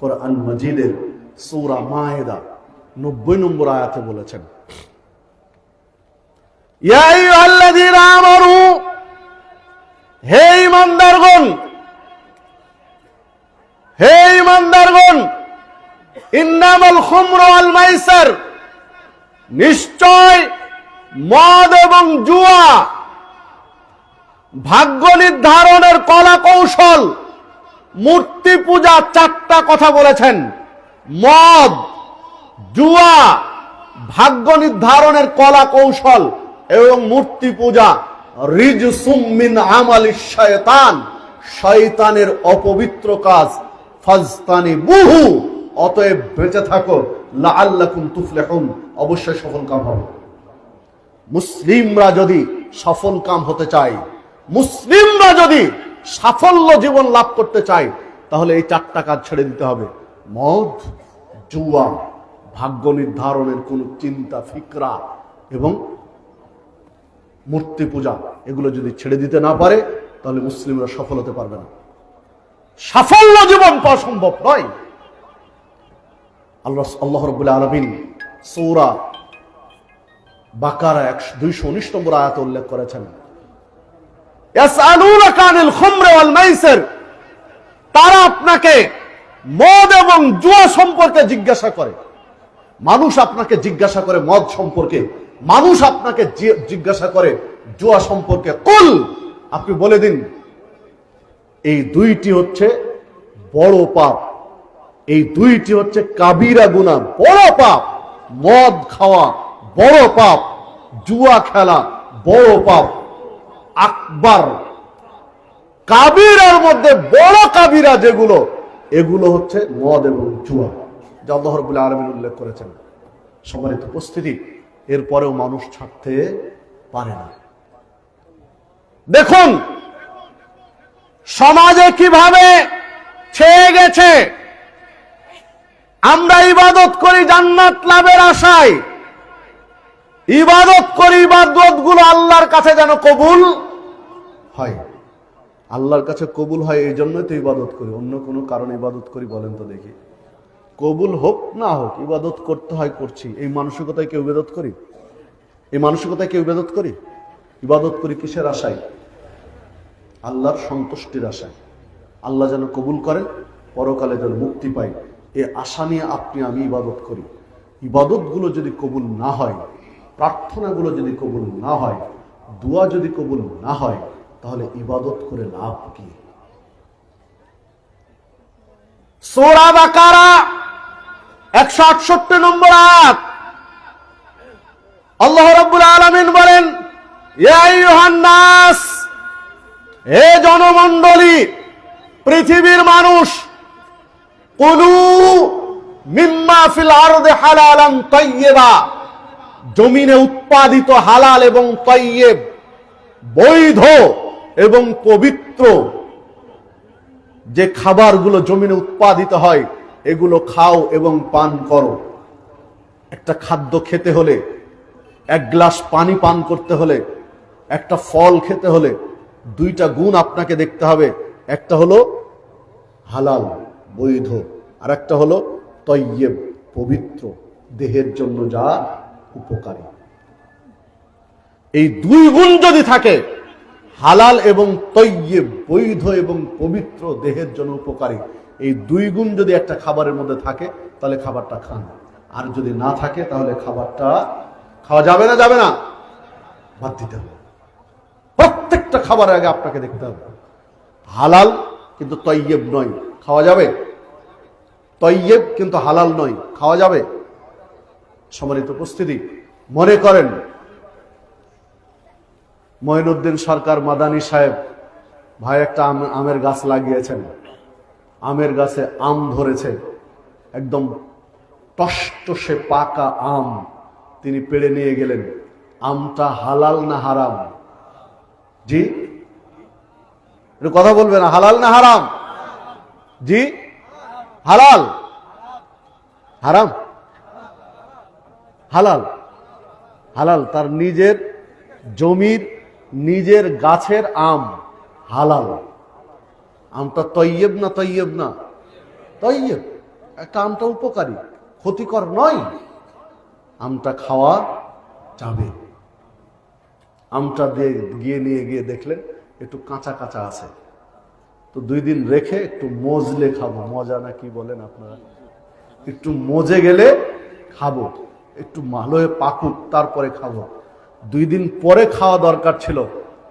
কোরআন মজিদের সূরা মায়েদা নব্বই নম্বর আয়াতে বলেছেন হে ইমানদারগণ হে ইমানদারগণ ইন্নামাল খুমরু ওয়াল মাইসার নিশ্চয় মদ এবং জুয়া ভাগ্য নির্ধারণের কলা কৌশল মূর্তি পূজা চারটা কথা বলেছেন। মদ, জুয়া, ভাগ্য নির্ধারণের কলা কৌশল এবং মূর্তি পূজা। রিজ সুমিন আমালি শয়তান, শয়তানের অপবিত্র কাজ। ফাজতানি বুহু, অতএব বেঁচে থাকো, লাআল্লাকুম তুফলিহুন, অবশ্যই সফল কাম হবে। মুসলিমরা যদি সফল কাম হতে চায়, মুসলিমরা যদি সাফল্য জীবন লাভ করতে চাই, তাহলে এই চারটা কাজ ছেড়ে দিতে হবে। মদ, জুয়া, ভাগ্য নির্ধারণের কোন চিন্তা, ফিকরা এবং মূর্তি পূজা, এগুলো যদি ছেড়ে দিতে না পারে, তাহলে মুসলিমরা সফল হতে পারবে না। সাফল্য জীবন পাওয়া সম্ভব নয়। আল্লাহ আল্লাহ রবুল্লা আলমিন সৌরা বাকারা একশো দুইশো উনিশ নম্বর আয়াত উল্লেখ করেছেন ইয়াসআলুনাকা আনিল খুমরি ওয়াল মাইসির তারা আপনাকে মদ এবং জুয়া সম্পর্কে জিজ্ঞাসা করে। মানুষ আপনাকে জিজ্ঞাসা করে মদ সম্পর্কে। মানুষ আপনাকে জিজ্ঞাসা করে জুয়া সম্পর্কে। কুল, আপনি বলে দিন। এই দুইটি হচ্ছে বড় পাপ। এই দুইটি হচ্ছে কাবিরা গুনাহ বড় পাপ, মদ খাওয়া, বড় পাপ, জুয়া খেলা, বড় পাপ। আকবার। কাবিরার মধ্যে বড় কাবিরা যেগুলো, এগুলো হচ্ছে মদ এবং জুয়া, যা আল্লাহ রাব্বুল উল্লেখ করেছেন। সম্মানিত উপস্থিতি, এরপরেও মানুষ ছাড়তে পারে না। দেখুন, সমাজে কীভাবে ছেয়ে গেছে। আমরা ইবাদত করি জান্নাত লাভের আশায়। ইবাদত করি ইবাদতগুলো আল্লাহর কাছে যেন কবুল হয়। আল্লাহর কাছে কবুল হয় এই জন্যই তো ইবাদত করি। অন্য কোনো কারণে ইবাদত করি বলেন তো দেখি। কবুল হোক না হোক, ইবাদত করতে হয়, করছি। এই মানসিকতায় কেউ ইবাদত করি? এই মানসিকতায় কেউ ইবাদত করি? ইবাদত করি কিসের আশায়? আল্লাহর সন্তুষ্টির আশায়। আল্লাহ যেন কবুল করেন, পরকালে যেন মুক্তি পাই এ আশা নিয়ে আপনি, আমি ইবাদত করি। ইবাদতগুলো যদি কবুল না হয়, প্রার্থনাগুলো যদি কবুল না হয়, দোয়া যদি কবুল না হয় তাহলে ইবাদত করে লাভ কি? সোরা একশো আটষট্টি নম্বর আল্লাহ রাব্বুল আলামিন বলেন নাস, হে জনমণ্ডলী, পৃথিবীর মানুষ, কুলু মিম্মা ফিল আরদে তাইয়্যিবা জমিনে উৎপাদিত হালাল এবং তাইয়্যিব বৈধ এবং পবিত্র যে খাবারগুলো জমিনে উৎপাদিত হয়, এগুলো খাও এবং পান করো। একটা খাদ্য খেতে হলে, এক গ্লাস পানি পান করতে হলে, একটা ফল খেতে হলে দুইটা গুণ আপনাকে দেখতে হবে। একটা হলো হালাল, বৈধ আর একটা হলো তৈয়েব, পবিত্র, দেহের জন্য যা উপকারী। এই দুই গুণ যদি থাকে হালাল এবং তৈয়েব, বৈধ এবং পবিত্র দেহের জন্য উপকারী। এই দুই গুণ যদি একটা খাবারের মধ্যে থাকে, তাহলে খাবারটা খান। আর যদি না থাকে, তাহলে খাবারটা খাওয়া যাবে না যাবে না। বাদ দিতে হবে। প্রত্যেকটা খাবারের আগে আপনাকে দেখতে হবে। হালাল কিন্তু তৈয়েব নয়, খাওয়া যাবে। তৈয়েব কিন্তু হালাল নয়, খাওয়া যাবে। সম্মানিত উপস্থিতি, মনে করেন মঈনুদ্দিন সরকার মাদানী সাহেব, ভাই একটা আম- আমের গাছ লাগিয়েছেন। আমের গাছে আম ধরেছে। একদম টসটসে পাকা আম তিনি পেড়ে নিয়ে গেলেন। আমটা হালাল না হারাম? জি? কথা বলবে না, হালাল না হারাম? জি? হালাল? হারাম? হালাল। হালাল, তার নিজের জমির নিজের গাছের আম হালাল। আমটা তৈয়েব না তৈয়েব না? তৈয়েব। একটা আমটা উপকারী, ক্ষতিকর নয়। আমটা খাওয়া যাবে। আমটা দিয়ে গিয়ে নিয়ে গিয়ে দেখলেন একটু কাঁচা কাঁচা আছে। তো দুই দিন রেখে একটু মজলে খাব। মজা না কি বলেন আপনারা? একটু মজে গেলে খাব। একটু ভালো হয়ে পাকুক, তারপরে খাব। দুই দিন পরে খাওয়া দরকার ছিল,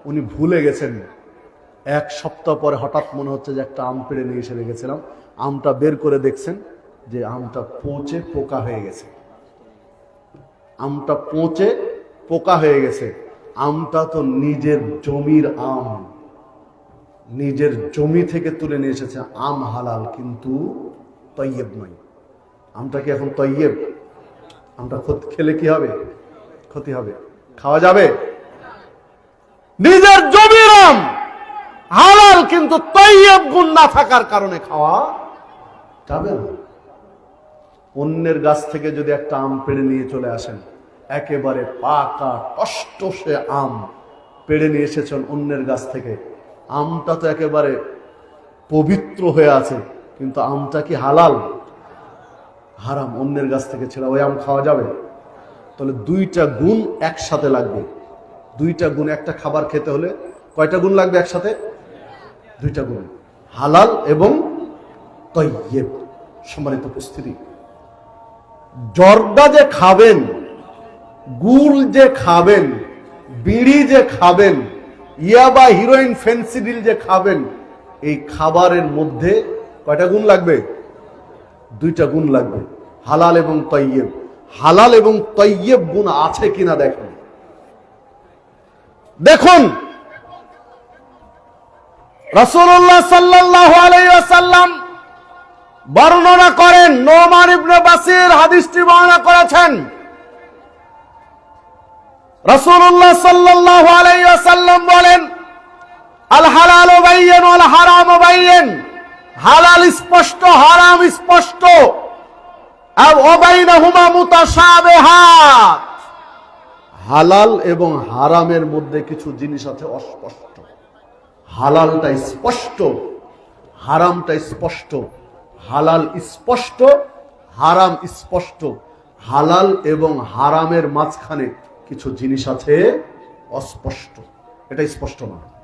উনি ভুলে গেছেন। এক সপ্তাহ পরে হঠাৎ মনে হচ্ছে যে একটা আম পেড়ে নিয়ে এসে রেখেছিলাম। আমটা বের করে দেখছেন যে আমটা পচে পোকা হয়ে গেছে। আমটা পচে পোকা হয়ে গেছে। আমটা তো নিজের জমির আম। নিজের জমি থেকে তুলে নিয়ে এসেছে, আম হালাল, কিন্তু তৈয়েব নয়। আমটা কি এখন তৈয়েব? আমটা খেলে কি হবে? ক্ষতি হবে। খাওয়া যাবে? নিজের জমির আম হালাল কিন্তু তৈয়েব গুণ না থাকার কারণে খাওয়া যাবে না। অন্যের গাছ থেকে যদি একটা আম পেড়ে নিয়ে চলে আসেন, একেবারে পাকা টষ্টসে আম পেড়ে নিয়ে এসেছেন অন্যের গাছ থেকে। আমটা তো একেবারে পবিত্র হয়ে আছে, কিন্তু আমটা কি হালাল? হারাম, অন্যের গাছ থেকে ছেড়া ওই আম খাওয়া যাবে? তাহলে দুইটা গুণ একসাথে লাগবে। দুইটা গুণ একটা খাবার খেতে হলে কয়টা গুণ লাগবে একসাথে? দুইটা গুণ। হালাল এবং তৈয়েব, সম্মানিত উপস্থিতি। জর্দা যে খাবেন গুল যে খাবেন, বিড়ি যে খাবেন ইয়াবা হিরোইন ফেন্সিডিল যে খাবেন, এই খাবারের মধ্যে কয়টা গুণ লাগবে? দুইটা গুণ লাগবে। হালাল এবং তৈয়েব। হালাল এবং তৈয়েব গুণ আছে কিনা দেখেন। দেখুন রসুল্লাহ সাল্লাহ আলাইসাল্লাম বর্ণনা করেন, নোমান ইবনে বাসির হাদিসটি বর্ণনা করেছেন। রাসূলুল্লাহ সাল্লাল্লাহু আলাইসাল্লাম বলেন, আল হালালু বাইয়িন ওয়াল হারামু বাইয়িন। হালাল স্পষ্ট, হারাম স্পষ্ট। হালাল এবং হারামের মধ্যে কিছু জিনিস আছে অস্পষ্ট। হালালটা স্পষ্ট হারামটা স্পষ্ট। হালাল স্পষ্ট, হারাম স্পষ্ট। হালাল এবং হারামের মাঝখানে কিছু জিনিস আছে অস্পষ্ট। এটা স্পষ্ট না।